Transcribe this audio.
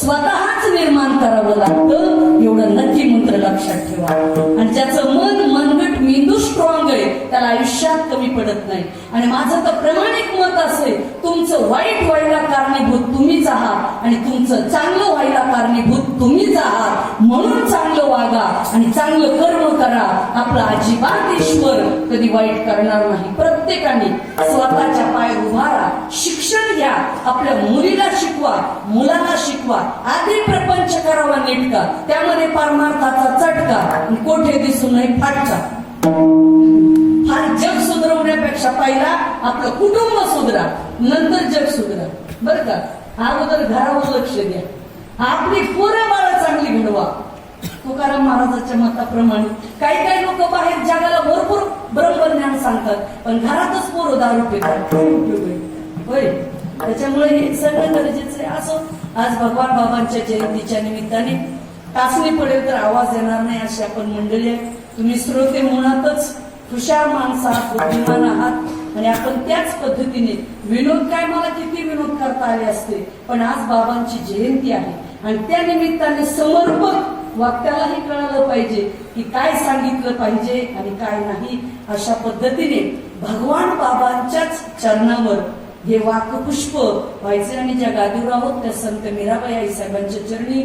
स्वतःच निर्माण करावं लागतं एवढं नक्की मंत्र लक्षात ठेवा. आणि ज्याचं मन मनगट मेंदू स्ट्रॉंग आहे त्याला आयुष्यात कमी पडत नाही. आणि माझं तर प्रामाणिक मत असेल तुमचं वाईट व्हायला कारणीभूत तुम्हीच आहात आणि तुमचं चांगलं व्हायला कारणीभूत तुम्हीच आहात. म्हणून चांगलं वागा आणि चांगलं कर्म करा. आपला अजिबात ईश्वर कधी वाईट करणार नाही. प्रत्येकाने स्वतःच्या आपल्या मुलीला शिकवा मुलाला शिकवा. आधी प्रपंच करावा नेटका. त्यामध्ये परमार्थाचा चटका. कोठे दिसू नये फाटका. फार जग सुधरवण्यापेक्षा पहिला आपलं कुटुंब सुधरा नंतर जग सुधरा. बर का? अगोदर घरावर लक्ष द्या. आपली पोरं बाळा चांगली घडवा. तुकाराम महाराजाच्या मताप्रमाणे काही काही लोक बाहेर जगाला भरपूर ब्रह्मज्ञान सांगतात पण घरातच पोरं दारू पितात. होय? त्याच्यामुळे हे सगळं गरजेचं आहे. असं आज भगवान बाबांच्या जयंतीच्या निमित्ताने टाचणी पडेल तर आवाज येणार नाही अशी आपण मंडळी आहे. तुम्ही श्रोते मुळातच हुशार माणसा बुद्धिमान आहात. आणि आपण त्याच पद्धतीने विनोद काय मला किती विनोद करता आले असते पण आज बाबांची जयंती आहे. आणि त्या निमित्ताने समर्पक वाक्यालाही कळालं पाहिजे की काय सांगितलं पाहिजे आणि काय नाही अशा पद्धतीने भगवान बाबांच्याच चरणावर हे वाक्पुष्प व्हायचे आणि ज्या गादीवर आहोत त्या संत मीराबाई आई साहेबांच्या चरणी